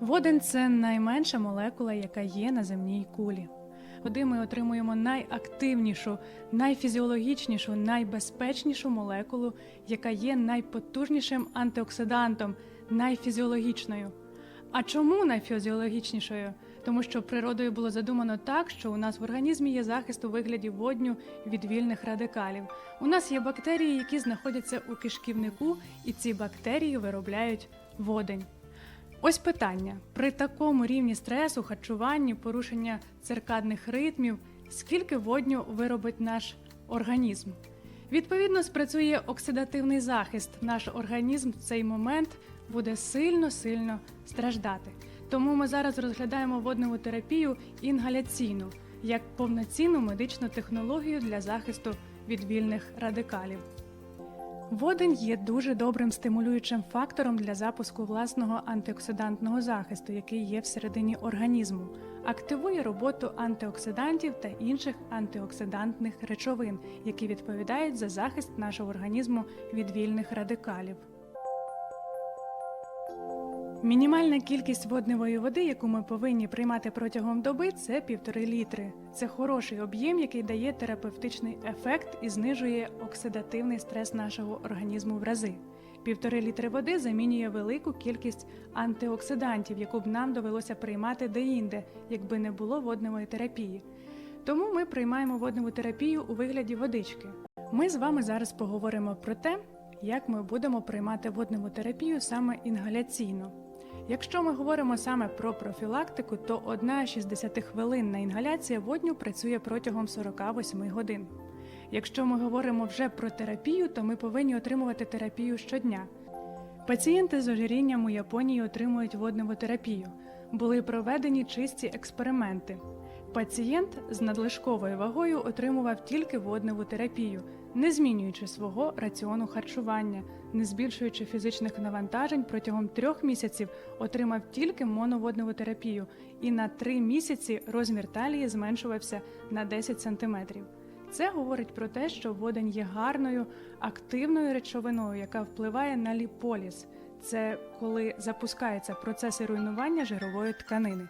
Водень це найменша молекула, яка є на земній кулі. Води ми отримуємо найактивнішу, найфізіологічнішу, найбезпечнішу молекулу, яка є найпотужнішим антиоксидантом, найфізіологічною. А чому найфізіологічнішою? Тому що природою було задумано так, що у нас в організмі є захист у вигляді водню від вільних радикалів. У нас є бактерії, які знаходяться у кишківнику, і ці бактерії виробляють водень. Ось питання: при такому рівні стресу, харчуванні, порушення циркадних ритмів, скільки водню виробить наш організм? Відповідно, спрацює оксидативний захист. Наш організм в цей момент буде сильно-сильно страждати. Тому ми зараз розглядаємо водневу терапію інгаляційну як повноцінну медичну технологію для захисту від вільних радикалів. Водень є дуже добрим стимулюючим фактором для запуску власного антиоксидантного захисту, який є всередині організму, активує роботу антиоксидантів та інших антиоксидантних речовин, які відповідають за захист нашого організму від вільних радикалів. Мінімальна кількість водневої води, яку ми повинні приймати протягом доби, це півтори літри. Це хороший об'єм, який дає терапевтичний ефект і знижує оксидативний стрес нашого організму в рази. Півтори літри води замінює велику кількість антиоксидантів, яку б нам довелося приймати деінде, якби не було водневої терапії. Тому ми приймаємо водневу терапію у вигляді водички. Ми з вами зараз поговоримо про те, як ми будемо приймати водневу терапію саме інгаляційно. Якщо ми говоримо саме про профілактику, то одна 60-хвилинна інгаляція водню працює протягом 48 годин. Якщо ми говоримо вже про терапію, то ми повинні отримувати терапію щодня. Пацієнти з ожирінням у Японії отримують водневу терапію. Були проведені чисті експерименти. Пацієнт з надлишковою вагою отримував тільки водневу терапію, не змінюючи свого раціону харчування, не збільшуючи фізичних навантажень протягом трьох місяців отримав тільки моноводневу терапію, і на три місяці розмір талії зменшувався на 10 см. Це говорить про те, що водень є гарною, активною речовиною, яка впливає на ліполіз. Це коли запускаються процеси руйнування жирової тканини.